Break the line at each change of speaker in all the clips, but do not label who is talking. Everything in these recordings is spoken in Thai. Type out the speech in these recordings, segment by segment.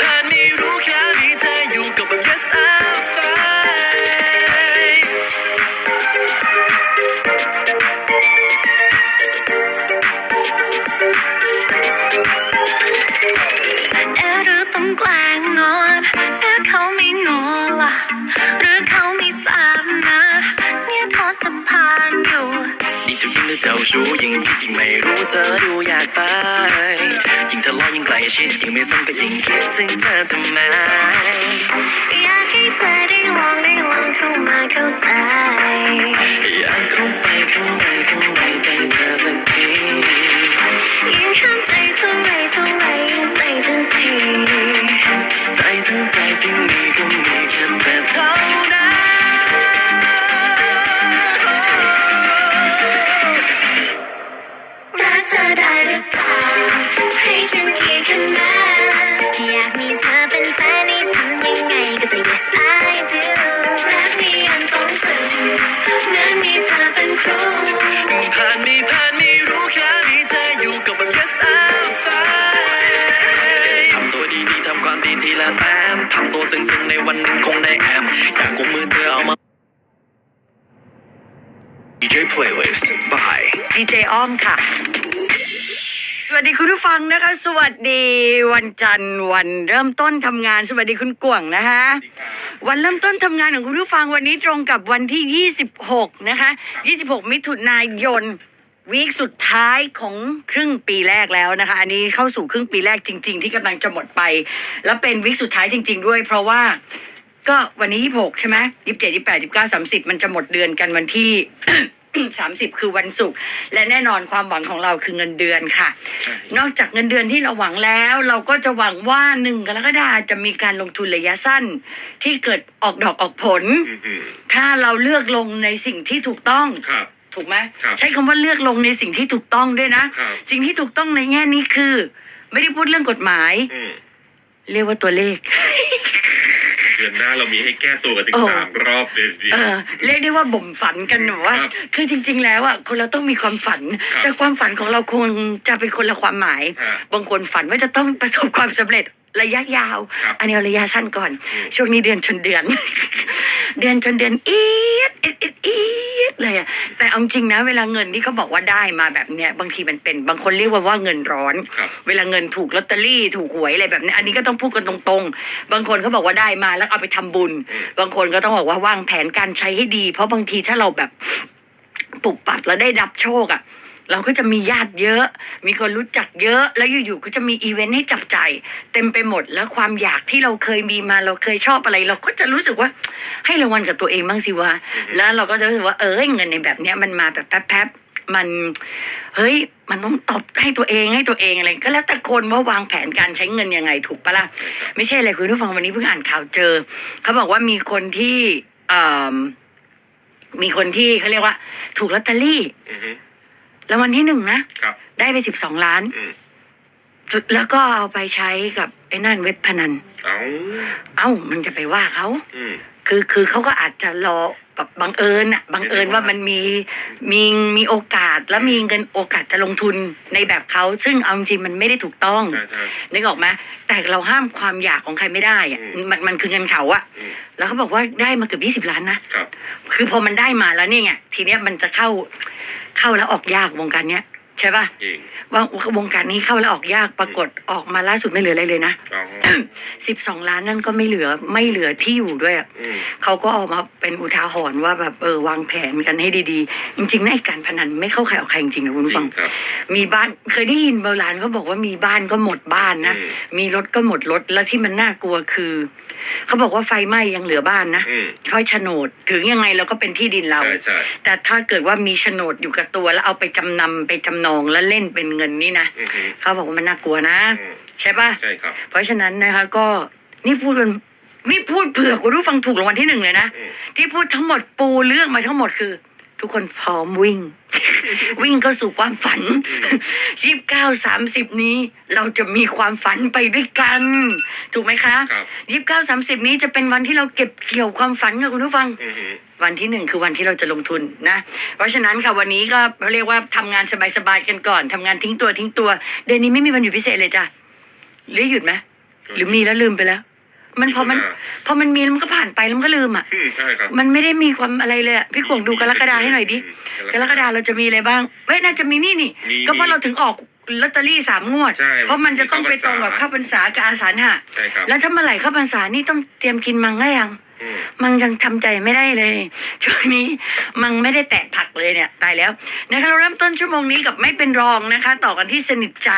ผ่านไม่รู้แค่มีเธออยู่กับ yes I'm fine
เอะหรือต้องแกล้งงอนถ้าเขาไม่งอล่ะ หรือเขาไม่ทราบนะ เนี่ยทอดสะพานอยู่
ยิ่งเจ้ายิ่งเจ้าชู้ยิ่งคิดยิ่งไม่รู้เธอดูอยากไป ยิ่งทะเลาะยิ่งใกล้ชิดยิ่งไม่ซ้ำก็ยิ่งคิดถึงเธอทำไม
อยากให้เธอได้ลองได้ลองเข้ามาเข้าใจ
อยากเข้าไปข้างในข้างในใจเธอสักที
ยิ่งห้ามใจเท่าไรเท่าไรยิ่งใจทันที
ใจทั้งใจที่มีก็มีแค่เธอเท่านั้น วันหนึ่งคงได้แอมจากกุมมือเธอเอามา DJ playlist by
ดีเจอ้อมค่ะ สวัสดีคุณผู้ฟังนะคะ สวัสดีวันจันทร์วันเริ่มต้นทำงาน สวัสดีคุณกวางนะคะ วันเริ่มต้นทำงานของคุณผู้ฟังวันนี้ตรงกับวันที่ 26 นะคะ 26 มิถุนายน วีคสุดท้ายของครึ่งปีแรกแล้วนะคะ อันนี้เข้าสู่ครึ่งปีแรกจริง ๆ ที่กำลังจะหมดไป แล้วเป็นวีคสุดท้ายจริง ๆ ด้วย เพราะว่าก็วันนี้26ใช่ไหม27 28 29 30มันจะหมดเดือนกันวันที่30คือวันศุกร์และแน่นอนความหวังของเราคือเงินเดือนค่ะ นอกจากเงินเดือนที่เราหวังแล้ว เราก็จะหวังว่าหนึ่งกรกฎาคมจะมีการลงทุนระยะสั้น ที่เกิดออกดอกออกผล
อืม
ถ้าเราเลือกลงในสิ่งที่ถูกต้อง
ครับ
ถูกไหม
ครับ
ใช้คำว่าเลือกลงในสิ่งที่ถูกต้องด้วยนะ
ครับ
สิ่งที่ถูกต้องในแง่นี้คือ ไม่ได้พูดเรื่องกฎหมาย
อืม
เรียกว่าตัวเลข
เดือนหน้าเรามีให้แก้ตัวกันถึง
โอ้
สามรอบเลยทีเดีย
เอ
ว
อเรียกได้ว่าบ่มฝันกันหนูว่า
ครับ
คือจริง ๆ แล้วอะคนเราต้องมีความฝัน
ครับ
แต่ความฝันของเราคงจะเป็นคนละความหมาย
ฮะ
บางคนฝันว่าจะต้องประสบความสำเร็จ ระยะยาว
ครับ
อันนี้เอาระยะสั้นก่อน
อืม
ช่วงนี้เดือนชนเดือน เดือนชนเดือนอีดอีดอีดอีดเลยอะแต่เอาจริงนะ เวลาเงินที่เขาบอกว่าได้มาแบบเนี้ยบางทีมันเป็นบางคนเรียกว่าว่าเงินร้อน
ครับ
เวลาเงินถูกลอตเตอรี่ถูกหวยอะไรแบบนี้อันนี้ก็ต้องพูดกันตรงๆ บางคนเขาบอกว่าได้มาแล้วเอาไปทำบุญ
อืม
บางคนก็ต้องบอกว่าวางแผนการใช้ให้ดี เพราะบางทีถ้าเราแบบปรับปรับแล้วได้รับโชคอะ่ะ เราก็จะมีญาติเยอะ มีคนรู้จักเยอะ แล้วอยู่ๆก็จะมีอีเวนต์ให้จับจ่ายเต็มไปหมด แล้วความอยากที่เราเคยมีมาเราเคยชอบอะไร เราก็จะรู้สึกว่าให้รางวัลกับตัวเองบ้างสิวะ แล้วเราก็จะรู้สึกว่าเออเงินในแบบเนี้ยมันมาแบบแป๊บๆ มันเฮ้ยมันต้องตอบให้ตัวเองให้ตัวเองอะไรก็แล้วแต่คนว่าวางแผนการใช้เงินยังไงถูกปะล่ะไม่ใช่อะไรคุณผู้ฟังวันนี้เพิ่งอ่านข่าวเจอเขาบอกว่ามีคนที่เอ่อมีคนที่เขาเรียกว่า ถูกลอตเตอรี่
อือฮึ
แล้ววันที่หนึ่งนะ
ครับ
ได้ไปสิบสองล้าน
อืม
จุดแล้วก็เอาไปใช้กับไอ้นั่นเว็บพนัน
เอา
เอ้ามันจะไปว่าเขา
อืม
คือคือเขาก็อาจจะรอแบบบังเอิญอะบังเอิญว่ามันมีมีมีโอกาสแล้วมีเงินโอกาสจะลงทุนในแบบเขาซึ่งเอาจริงๆมันไม่ได้ถูกต้อง
ใช่ใช่
นึกออกไหมแต่เราห้ามความอยากของใครไม่ได้อะ
อืม
มันมันคือเงินเขาอะ
อืม
แล้วเขาบอกว่าได้มาเกือบยี่สิบล้านนะ ครับ คือพอมันได้มาแล้วนี่ไงทีเนี้ยมันจะเข้า เข้าแล้วออกยากวงการเนี้ยใช่ป่ะ
จริง
ว่าวงการนี้เข้าแล้วออกยากปรากฏออกมาล่าสุดไม่เหลืออะไรเลยนะ
เอา
สิบสองล้านนั่นก็ไม่เหลือไม่เหลือที่อยู่ด้วยอะ
อืม
เขาก็ออกมาเป็นอุทาหรณ์ว่าแบบเออวางแผนกันให้ดีๆ จริงๆนะไอ้การพนันไม่เข้าใครออกใครจริงๆนะคุณ
จ
ผู้
ริ
ฟั
ง
ง
ครับ
มีบ้านเคยได้ยินโบราณเขาบอกว่ามีบ้านก็หมดบ้านนะ
อืม
มีรถก็หมดรถแล้วที่มันน่ากลัวคือ เขาบอกว่าไฟไหม้ยังเหลือบ้านนะ
อืม
ค่อยโฉนดถึงยังไงเราก็เป็นที่ดินเรา
ใช่ใช่
แต่ถ้าเกิดว่ามีโฉนดอยู่กับตัวแล้วเอาไปจำนำไปจำนองแล้วเล่นเป็นเงินนี่นะ
อือฮึ
เขาบอกว่ามันน่ากลัวนะ
อืม
ใช่ปะ
ใช่ครับ
เพราะฉะนั้นนะคะ ก็นี่พูดเป็นนี่พูดเผื่อคุณผู้ฟังถูกรางวัลที่หนึ่งเลยนะ
อืม
ที่พูดทั้งหมดปูเรื่องมาทั้งหมดคือ ทุกคนพร้อมวิ่ง วิ่งเข้าสู่ความฝันยี่สิบเก้าสามสิบนี้ เราจะมีความฝันไปด้วยกัน ถูกไหมคะ
ครับ
ยี่สิบเก้าสามสิบนี้จะเป็นวันที่เราเก็บเกี่ยวความฝันกับคุณผู้ฟัง
อือฮึ
วันที่หนึ่งคือวันที่เราจะลงทุนนะ เพราะฉะนั้นค่ะวันนี้ก็เรียกว่าทำงานสบายๆกันก่อนทำงานทิ้งตัวทิ้งตัว เดือนนี้ไม่มีวันหยุดพิเศษเลยจ้ะหรือหยุดไหมหรือมีแล้วลืมไปแล้ว มันพอมัน
มิถุนา
พอมันมีแล้วมันก็ผ่านไปแล้วมันก็ลืมอะ
อืมใช่ครับ
มันไม่ได้มีความอะไรเลยอะพี่กวงดูกรกฎาให้หน่อยดิ
อืม
กรกฎาเราจะมีอะไรบ้างเว้ยน่าจะมีนี่นี่
มี
ก็เพราะเราถึงออกลอตเตอรี่สามงวด
ใช่
เพราะมันจะต้องไปตรงกับ
เข้า
ข้า
พ
พ
ร
ร
ร
ร
ษา
ษากับอาสาฬหะ
ใช่ครับ
แล้วถ้าเมื่อไหร่เข้าพรรษานี่ต้องเตรียมกินมังได้ยัง
อื ม
มังยังทำใจไม่ได้เลย ช่วงนี้มังไม่ได้แตะผักเลยเนี่ยตายแล้วนะคะเราเริ่มต้นชั่วโมงนี้กับไม่เป็นรองนะคะ ต่อกันที่สนิทใจ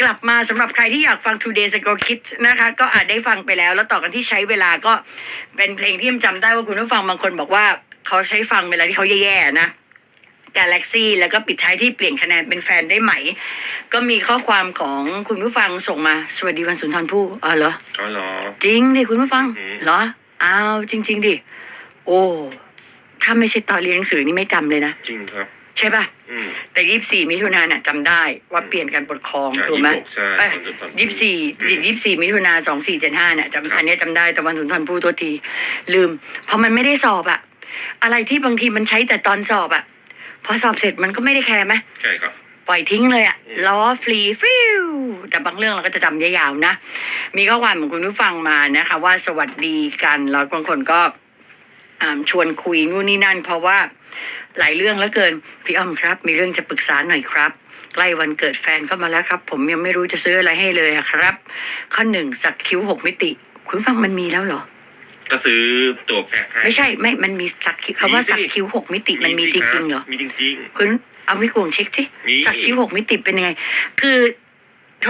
กลับมาสำหรับใครที่อยากฟัง Two Days Ago Kids นะคะ ก็อาจได้ฟังไปแล้ว แล้วต่อกันที่ใช้เวลาก็เป็นเพลงที่จำได้ว่าคุณผู้ฟังบางคนบอกว่าเขาใช้ฟังเวลาที่เขาแย่ๆนะ Galaxy แล้วก็ปิดท้ายที่เปลี่ยนคะแนนเป็นแฟนได้ไหม ก็มีข้อความของคุณผู้ฟังส่งมา สวัสดีวันสุนทรภู่อ๋อเหรอ
อ๋อเหรอ
จริงดิคุณผู้ฟัง
อืม
เหรอ อ้าวจริง ๆ ดิ โอ้ ถ้าไม่ใช่ตอนเรียนหนังสือนี่ไม่จำเลยนะ
จริงครับ
ใช่ป่ะ
อืม
แต่ยี่สิบสี่มิถุนายนน่ะจำได้ว่าเปลี่ยนการปกครอง
ใช่
ถูกไหม
ยี่สิบหกใช่
เอ้ย
วันสุนทรภู่
ยี่สิบสี่
อืม
ยี่สิบสี่มิถุนาสองสี่เจ็ดห้าเนี่ย
ครับ
จำอันเนี้ยจำได้แต่วันสุนทรภู่ตัวที ลืม เพราะมันไม่ได้สอบอะอะไรที่บางทีมันใช้แต่ตอนสอบอะพอสอบเสร็จมันก็ไม่ได้แคร์ไหม
ใช่ครับ
ปล่อยทิ้งเลยอะ
อืม
ล้อฟรีฟิวแต่บางเรื่องเราก็จะจำยาวๆนะ มีข้อความของคุณผู้ฟังมานะคะ ว่าสวัสดีกันแล้วบางคนก็อ่าชวนคุยนู่นนี่นั่น เพราะว่าหลายเรื่องแล้วเกินพี่อ้อมครับ มีเรื่องจะปรึกษาหน่อยครับใกล้วันเกิดแฟนเข้ามาแล้วครับ ผมยังไม่รู้จะซื้ออะไรให้เลยอะครับ ข้อหนึ่งสักคิ้วหกมิติ คุณผู้ฟังมันมีแล้วเหรอ
ก็ซื้อตัวแพ็คให้
ไม่ใช่ไม่มันมีสักคิ้วคำว่า
มีสิ
สักคิ้วหกมิติมันมีจ
สิค
ริงๆเหรอ
มีจริง
คุณ เอาวิกวงเช็คสิ
มี
สักคิ้วหกมิติเป็นยังไง คือ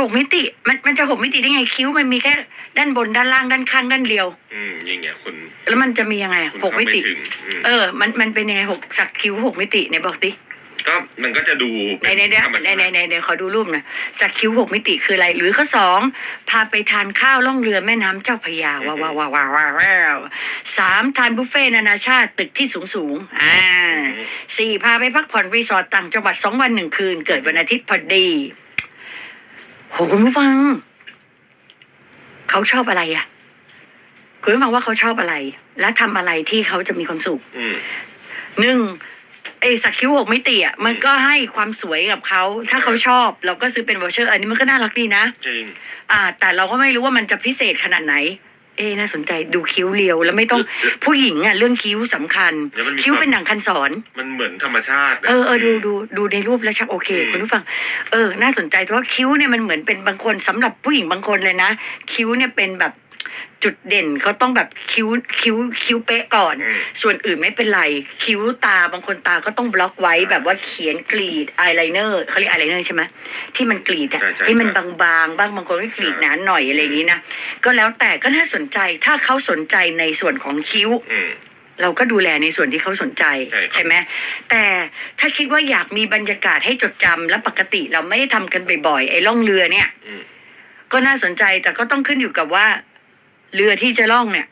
หกมิติ มันมันจะหกมิติได้ไงคิ้วมันมีแค่ด้านบนด้านล่างด้านข้างด้านเดียว
ๆอืมอย่างเงี้ยคุณ
แล้วมันจะมียังไงอะ
คุณ
หกมิติ
เข้าไถึงอืม
เออ มันมันเป็นยังไงหกสักคิ้วหกมิติไหนบอกสิ
ก็มันก็จะดู
ในในเดี๋ยว
ธรรม
ใน
ชาติ
ในในในขอดูรูปหน่อยสักคิ้วหกมิติคืออะไร หรือข้อสองพาไปทานข้าวล่องเรือแม่น้ำเจ้าพระยาว้าวว้าวว้าวว้าวว้าวว้าวสามทานบุฟเฟ่ต์นานาชาติตึกที่สูงสูงๆอ่า
อืม
สี่พาไปพักผ่อนรีสอร์ทต่างจังหวัดสองวันหนึ่งคืน เกิดวันอาทิตย์พอดีโหคุณผู้ฟัง เขาชอบอะไรอะ คุณผู้ฟังว่าเขาชอบอะไร และทำอะไรที่เขาจะมีความสุข
อืม
หนึ่ง ไอ้สักคิ้วหกมิติอะมันก็ให้ความสวยกับเขาถ้าเขาชอบเราก็ซื้อเป็นวอเชอร์ อันนี้มันก็น่ารักดีนะ
จริง
อ่า แต่เราก็ไม่รู้ว่ามันจะพิเศษขนาดไหน เอ๊ะน่าสนใจดูคิ้วเรียว แล้วไม่ต้องผู้หญิงอะเรื่องคิ้วสำคัญ
เดี๋ยวมันมี
คิ้ว
ความ
เป็นหนังคันสอน
มันเหมือนธรรมชาตินะ
เออเออดูดูดูในรูปแล้วชักโอเค
อืม
คุณผู้ฟัง เออ น่าสนใจเพราะว่าคิ้วเนี่ยมันเหมือนเป็นบางคนสำหรับผู้หญิงบางคนเลยนะ คิ้วเนี่ยเป็นแบบ จุดเด่นเขาต้องแบบคิ้วคิ้วคิ้วเป๊ะก่อน
อืม
ส่วนอื่นไม่เป็นไร คิ้วตาบางคนตาก็ต้องบล็อกไว้แบบว่าเขียนกรีดอายไลเนอร์เขาเรียกอายไลเนอร์ใช่ไหมที่มันกรีดอะ
ใช่ใช่
ให้มัน
ใช่
บางๆ บ้างบางคนก็กรีด
ใช่
หนาหน่อยอะไรอย่างนี้นะก็แล้วแต่ก็น่าสนใจถ้าเขาสนใจในส่วนของคิ้ว
อืม
เราก็ดูแลในส่วนที่เขาสนใจ
ใช่ครับ
ใช่ไหมแต่ถ้าคิดว่าอยากมีบรรยากาศให้จดจำและปกติเราไม่ได้ทำกันบ่อยๆไอ้ล่องเรือเนี่ย
อืม
ก็น่าสนใจแต่ก็ต้องขึ้นอยู่กับว่า เรือที่จะล่องเนี่ย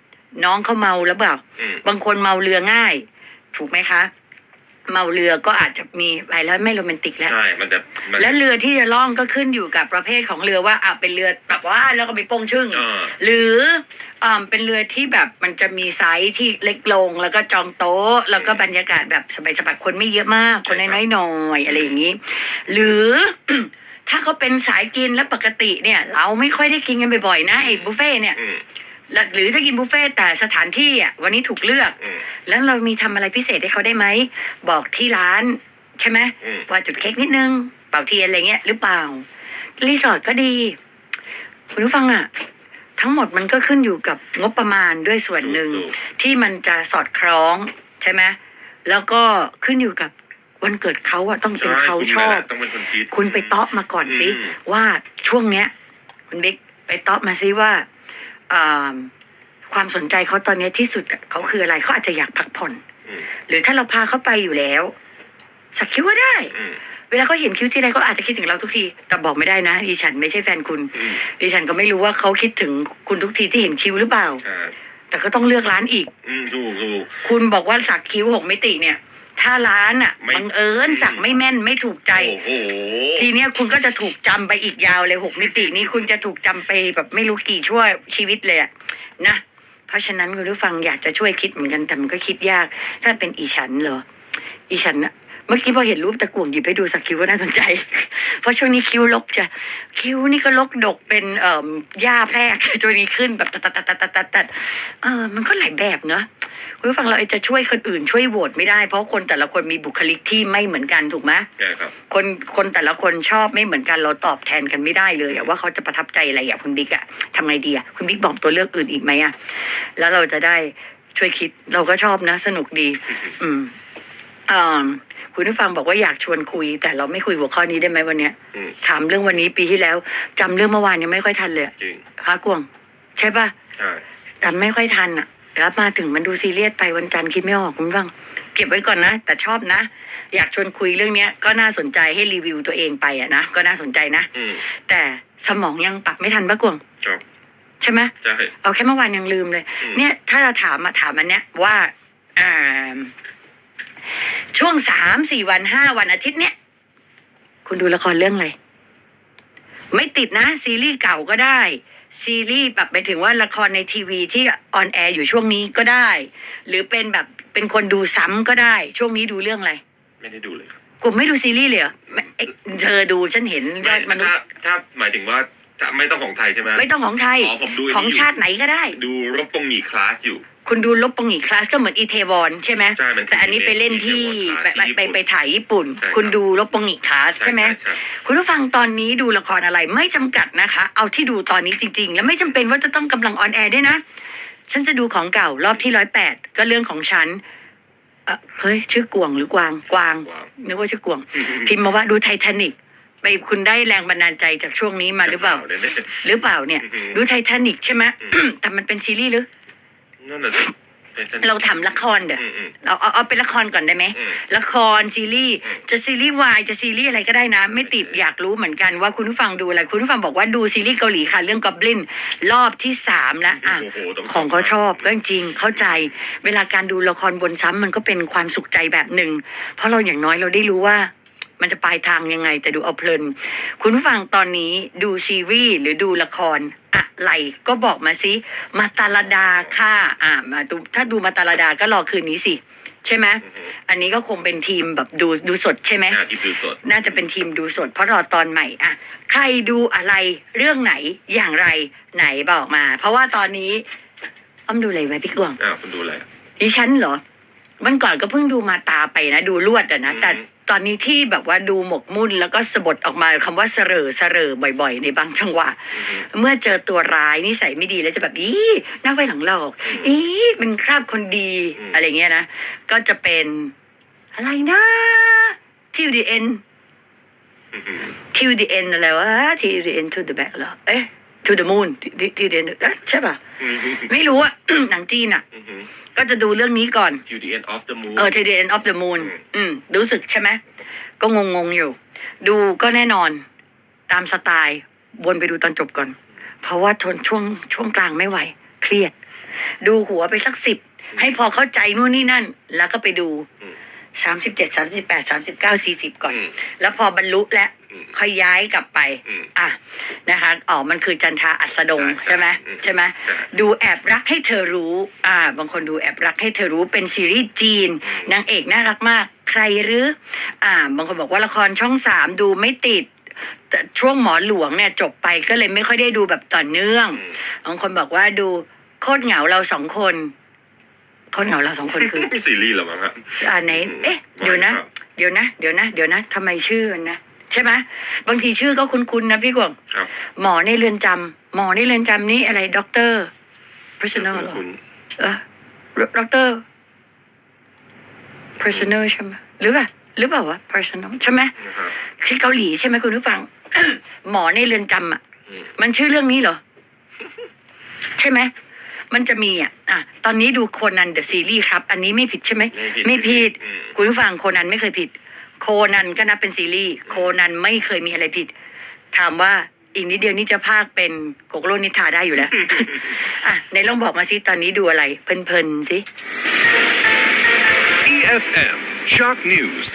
น้องเขาเมาหรือเปล่า
อืม
บางคนเมาเรือง่าย ถูกไหมคะ เมาเรือก็อาจจะมีไปแล้วไม่โรแมนติกแล้ว
ใช่มันจะมัน
และเรือที่จะล่องก็ขึ้นอยู่กับประเภทของเรือว่าอะเป็นเรือแบบว่าแล้วก็มีโป้งชึ่ง
เออ
หรืออ่าเป็นเรือที่แบบมันจะมีไซส์ที่เล็กลง แล้วก็จองโต๊ะ แล้วก็บรรยากาศแบบสบายๆคนไม่เยอะมาก คนน้อยๆหน่อยอะไรอย่างนี้ หรือ ถ้าเขาเป็นสายกินแล้วปกติเนี่ย เราไม่ค่อยได้กินกันบ่อยๆนะไอ้บุฟเฟ่ต์เนี่ย
อืม
แล้วหรือถ้ากินบุฟเฟ่ต์แต่สถานที่อะวันนี้ถูกเลือก
อืม
แล้วเรามีทำอะไรพิเศษให้เขาได้ไหม บอกที่ร้านใช่ไหม
อืม
ว่าจุดเค้กนิดนึง เป่าเทียนอะไรเงี้ยหรือเปล่า รีสอร์ทก็ดี คุณผู้ฟังอะ ทั้งหมดมันก็ขึ้นอยู่กับงบประมาณด้วยส่วนหนึ่ง
ถูก
ที่มันจะสอดคล้องใช่ไหมแล้วก็ขึ้นอยู่กับวันเกิดเขาอะต้องเป็น
ใช่
เขา
คุณ
ชอบ
นั่นแหละต้องเป็นคนคิด
คุณไปเตาะมาก่อนสิ
อืม
ว่าช่วงเนี้ย คุณบิ๊กไปเตาะมาสิว่าอ่า ความสนใจเขาตอนเนี้ยที่สุดอะเขาคืออะไรเขาอาจจะอยากพักผ่อน
อืม
หรือถ้าเราพาเขาไปอยู่แล้ว สักคิดว่าได้
อืม
เวลาเขาเห็นคิ้วที่ไรเขาอาจจะคิดถึงเราทุกที แต่บอกไม่ได้นะดิฉันไม่ใช่แฟนคุณ
อืม
ดิฉันก็ไม่รู้ว่าเขาคิดถึงคุณทุกทีที่เห็นคิ้วหรือเปล่า
ใช่
แต่ก็ต้องเลือกร้านอีก
อืมถูกถูก
คุณบอกว่าสักคิ้วหกมิติเนี่ย ถ้าร้านอะ
ไม่
บังเอิญสักไม่แม่นไม่ถูกใจ
โอ้โห
ทีเนี้ยคุณก็จะถูกจำไปอีกยาวเลยหกมิตินี้คุณจะถูกจำไปแบบไม่รู้กี่ชั่วชีวิตเลยอะนะ เพราะฉะนั้นคุณผู้ฟังอยากจะช่วยคิดเหมือนกันแต่มันก็คิดยาก ถ้าเป็นอีฉันเหรอ อีฉันน่ะเมื่อกี้พอเห็นรูปตะกั่วหยิบให้ดูสักคิ้วก็น่าสนใจ เพราะช่วงนี้คิ้วลกจะคิ้วนี่ก็ลกดกเป็นเอ่อหญ้าแพรกช่วงนี้ขึ้นแบบตัดตัดตัดตัดตัดตัดเออมันก็หลายแบบเนอะ คุณผู้ฟังเราจะช่วยคนอื่นช่วยโหวตไม่ได้ เพราะคนแต่ละคนมีบุคลิกที่ไม่เหมือนกันถูกไหม
ใช่ครับ
คนคนแต่ละคนชอบไม่เหมือนกันเราตอบแทนกันไม่ได้เลยอะว่าเขาจะประทับใจอะไรอะคุณบิ๊กอะทำไงดีอะคุณบิ๊กบอกตัวเลือกอื่นอีกไหมอะแล้วเราจะได้ช่วยคิดเราก็ชอบนะ สนุกดี อืมอ่าคุณผู้ฟังบอกว่าอยากชวนคุย แต่เราไม่คุยหัวข้อนี้ได้ไหมวันเนี้ย
อืม
ถามเรื่องวันนี้ปีที่แล้วจำเรื่องเมื่อวานยังไม่ค่อยทันเลยอะ
จริง
คะกวง ใช่ปะ
ใช่
จำไม่ค่อยทันอะ แล้วมาถึงมันดูซีเรียสไปวันจันทร์คิดไม่ออกคุณผู้ฟังเก็บไว้ก่อนนะ แต่ชอบนะ อยากชวนคุยเรื่องเนี้ย ก็น่าสนใจให้รีวิวตัวเองไปอะนะก็น่าสนใจนะ
อืม
แต่สมองยังปรับไม่ทันปะกวง
ครับ
ใช่ไหม
ใช่
เอาแค่เมื่อวานยังลืมเลย
อืม
เนี่ย ถ้าจะถามมาถามอันเนี้ยว่าอ่าช่วงสามสี่วันห้าวันอาทิตย์เนี้ยคุณดูละครเรื่องอะไร ไม่ติดนะ ซีรีส์เก่าก็ได้ ซีรีส์แบบไปถึงว่าละครในทีวีที่ออนแอร์อยู่ช่วงนี้ก็ได้ หรือเป็นแบบเป็นคนดูซ้ำก็ได้ ช่วงนี้ดูเรื่องอะไร
ไม่ได้ดูเลยครับ
กลุ่มไม่ดูซีรีส์เลยเหรอไม่เอ๊ะเธอดูฉันเห็นยอดมนุษ
ถ้า
ย์
ถ้าหมายถึงว่าถ้าไม่ต้องของไทยใช่ไหม
ไม่ต้องของไทย
อ๋อผมดู
ของชาติไหนก็ได้
ดูรบปงหมีคลาสอยู่
คุณดูลบปงหงีคลาสก็เหมือนอีเทวอนใช่ไหม
ใช่มัน
แต่อันนี้ไปเล่นที่ไปไปไปไปถ่ายญี่ปุ่น
ใช่ครับ
คุณดูลบปงหงีคลาสใช่ไหม
ใช่
คุณผู้ฟังตอนนี้ดูละครอะไรไม่จำกัดนะคะ เอาที่ดูตอนนี้จริง ๆ แล้วไม่จำเป็นว่าจะต้องกำลังออนแอร์ด้วยนะ ฉันจะดูของเก่ารอบที่ร้อยแปดก็เรื่องของฉันเอ่อเฮ้ยชื่อกวงหรือกวางกวาง
ว้าว
นึกว่าชื่อกวง พิมพ์มาว่าดูไททานิกไปคุณได้แรงบันดาลใจจากช่วงนี้มาหรือเปล่า
เนี่ย
หรือเปล่าเนี่ย
อือหือ
ดูไททานิกใช่ไหม
อืม
แต่มันเป็นซีรีส์หรือ
นั่นน่ะสิเป็นท่น
เราทำละครเด้อ
อืมอืม
เราเอาเอาเป็นละครก่อนได้ไหม
อืม
ละครซีรีส์จะซีรีส์วายจะซีรีส์อะไรก็ได้นะ ไม่ติดอยากรู้เหมือนกันว่าคุณผู้ฟังดูอะไรคุณผู้ฟังบอกว่าดูซีรีส์เกาหลีค่ะ เรื่องกอบลินรอบที่สามแล้วอะ
โโหต้
ของเขาชอบก็จริงๆเข้าใจ เวลาการดูละครบนซ้ำมันก็เป็นความสุขใจแบบหนึ่ง เพราะเราอย่างน้อยเราได้รู้ว่า มันจะปลายทางยังไง แต่ดูเอาเพลิน คุณผู้ฟังตอนนี้ดูซีรีส์หรือดูละครอะไรก็บอกมาสิมาตาลดาค่ะอ่ามาดูถ้าดูมาตาลดาก็รอคืนนี้สิใช่ไหม
อือหือ
อันนี้ก็คงเป็นทีมแบบดูดูสดใช่ไหม
อ่าที่ดูสด
น่าจะเป็นทีมดูสด เพราะรอตอนใหม่อะใครดูอะไรเรื่องไหนอย่างไรไหนบอกมา เพราะว่าตอนนี้อ้อมดูอะไรไว้พี่กวาง
อ่าคุณดูอะไร
ดิฉันเหรอวันก่อนก็เพิ่งดูมาตาไปนะ ดูลวดอะนะ
อืม
แต่ ตอนนี้ที่แบบว่าดูหมกมุ่นแล้วก็สะบดออกมาคำว่าเสรอเสรอบ่อย ๆ ในบางจังหวะ
อือหือ
เมื่อเจอตัวร้ายนิสัยไม่ดีแล้วจะแบบอีหน้าไว้หลังหลอก
อืม
อีเป็นคราบคนดี
อืม
อะไรเงี้ยนะ ก็จะเป็นอะไรนะ ที่ the end
อือหือ
till the end อะไรวะ till the end to the back เหรอ เอ๊ะ to the moon till till the end เอ๊ะใช่ป่ะ
อือหือ
ไม่รู้อะ หนังจีนอะ
อือหือ
ก็จะดูเรื่องนี้ก่อน
Till the end of the moon
เออ till the end of the moon
อืม
อืม รู้สึกใช่ไหม ก็งงงๆอยู่ ดูก็แน่นอนตามสไตล์วนไปดูตอนจบก่อน เพราะว่าทนช่วงช่วงกลางไม่ไหว เครียด ดูหัวไปสักสิบ ให้พอเข้าใจนู่นนี่นั่น แล้วก็ไปดู
อืม
สามสิบเจ็ดสามสิบแปดสามสิบเก้าสี่สิบก่อน
อืม
แล้วพอบรรลุแล้ว
อืม
ค่อยย้ายกลับไป
อืม
อะนะคะอ๋อมันคือจันทราอัสดง
ใช่
ใช่ไหม
อืม
ใช่ไหม
ใช่
ดูแอบรักให้เธอรู้ อ่า บางคนดูแอบรักให้เธอรู้เป็นซีรีส์จีนนางเอกน่ารักมาก ใครหรือ อ่า บางคนบอกว่าละครช่องสามดูไม่ติดแต่ช่วงหมอหลวงเนี่ยจบไปก็เลยไม่ค่อยได้ดูแบบต่อเนื่อง
อืม
บางคนบอกว่าดูโคตรเหงาเราสองคนโคตรเหงาเราสองคนคือ
ซีรีส์เหรอมั้งครับ
อ่าไหนเอ๊ะเดี๋ยวนะ
ครับ
เดี๋ยวนะ เดี๋ยวนะ เดี๋ยวนะทำไมชื่อมันนะ ใช่ไหมบางทีชื่อก็คุ้นๆนะพี่กวาง
ครับ
หมอในเรือนจำหมอในเรือนจำนี่อะไรด็อกเตอร์ personal เหรอ
คุณ
เออด็อกเตอร์ personal ใช่ไหมหรือเปล่าหรือเปล่าวะ personal ใช่ไหม
นะครับ
ที่เกาหลีใช่ไหมคุณผู้ฟัง หมอในเรือนจำอะ
อืม
มันชื่อเรื่องนี้เหรอ ใช่ไหม มันจะมีอะ อะ ตอนนี้ดูโคนันเดอะซีรีส์ครับ อันนี้ไม่ผิดใช่ไหม ไม่ผิด
อืม
คุณผู้ฟังโคนันไม่เคยผิด โคนันก็นับเป็นซีรีส์โคนันไม่เคยมีอะไรผิด ถามว่าอีกนิดเดียวนี่จะพากเป็นโกโกโลนิทาได้อยู่แล้ว อะในลองบอกมาสิตอนนี้ดูอะไร เพลินๆสิ
EFM Shock News.